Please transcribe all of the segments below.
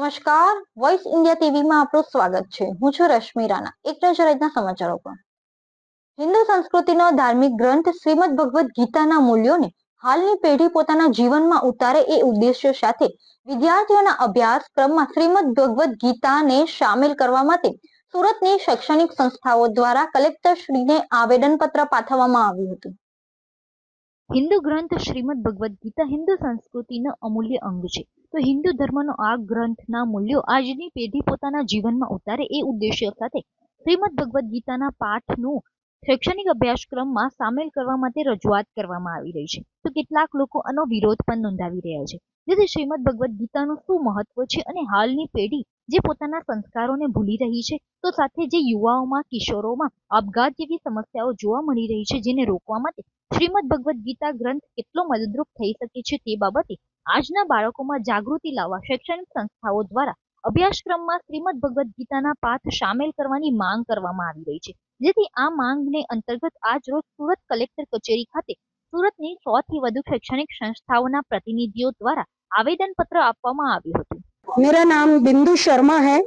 નમસ્કાર. Voice India ટીવીમાં આપનું સ્વાગત છે. હું છું રશ્મિ રાણા. એક નજર આજના સમાચારો પર. હિન્દુ સંસ્કૃતિનો ધાર્મિક ગ્રંથ શ્રીમદ ભગવદ્ ગીતાના મૂલ્યોને હાલની પેઢી પોતાના જીવનમાં ઉતારે એ ઉદ્દેશ્ય સાથે વિદ્યાર્થીઓના અભ્યાસક્રમમાં શ્રીમદ ભગવદ્ ગીતાને સામેલ કરવા માટે સુરતની શૈક્ષણિક સંસ્થાઓ દ્વારા કલેક્ટરશ્રીને આવેદનપત્ર પાઠવવામાં આવ્યું હતું. હિન્દુ ગ્રંથ શ્રીમદ ભગવદ્ ગીતા હિન્દુ સંસ્કૃતિનો અમૂલ્ય અંગ છે. તો હિન્દુ ધર્મનો આ ગ્રંથના મૂલ્યો આજની પેઢી પોતાના જીવનમાં ઉતારે એ ઉદ્દેશ્ય સાથે શ્રીમદ ભગવદ્ ગીતાના પાઠનું શૈક્ષણિક અભ્યાસક્રમમાં સામેલ કરવા માટે રજૂઆત કરવામાં આવી રહી છે. તો કેટલાક લોકો આનો વિરોધ પણ નોંધાવી રહ્યા છે. જેથી શ્રીમદ ભગવદ્ ગીતાનું શું મહત્વ છે અને હાલની પેઢી જે પોતાના સંસ્કારોને ભૂલી રહી છે, તો સાથે જે યુવાઓમાં, કિશોરોમાં આપઘાત જેવી સમસ્યાઓ જોવા મળી રહી છે, જેને રોકવા માટે શ્રીમદ ભગવદ્ ગીતા ગ્રંથ કેટલો મદદરૂપ થઈ શકે છે તે બાબતે આજના બાળકોમાં જાગૃતિ લાવવા શૈક્ષણિક સંસ્થાઓ દ્વારા અભ્યાસક્રમમાં શ્રીમદ ભગવદ્ ગીતાના પાઠ સામેલ કરવાની માંગ કરવામાં આવી રહી છે. જેથી આ માંગને અંતર્ગત આજ રોજ સુરત કલેક્ટર કચેરી ખાતે સુરતની સો થી વધુ શૈક્ષણિક સંસ્થાઓના પ્રતિનિધિઓ દ્વારા આવેદન પત્ર આપવામાં આવ્યું હતું. मेरा नाम बिंदु शर्मा है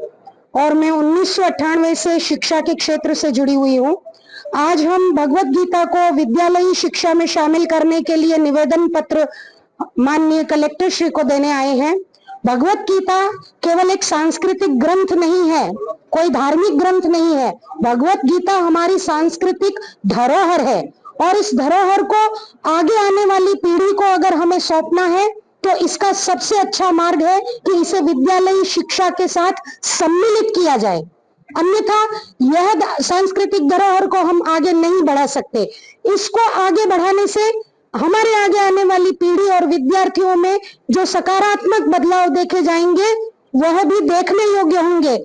और मैं उन्नीस सौ अट्ठानवे से शिक्षा के क्षेत्र से जुड़ी हुई हूँ। आज हम भगवत गीता को विद्यालयी शिक्षा में शामिल करने के लिए निवेदन पत्र माननीय कलेक्टर श्री को देने आए हैं। भगवत गीता केवल एक सांस्कृतिक ग्रंथ नहीं है, कोई धार्मिक ग्रंथ नहीं है। भगवत गीता हमारी सांस्कृतिक धरोहर है और इस धरोहर को आगे आने वाली पीढ़ी को अगर हमें सौंपना है इसका सबसे अच्छा मार्ग है कि इसे विद्यालय शिक्षा के साथ सम्मिलित किया जाए। अन्यथा यह सांस्कृतिक धरोहर को हम आगे नहीं बढ़ा सकते। इसको आगे बढ़ाने से हमारे आगे आने वाली पीढ़ी और विद्यार्थियों में जो सकारात्मक बदलाव देखे जाएँगे, वह भी देखने योग्य होंगे।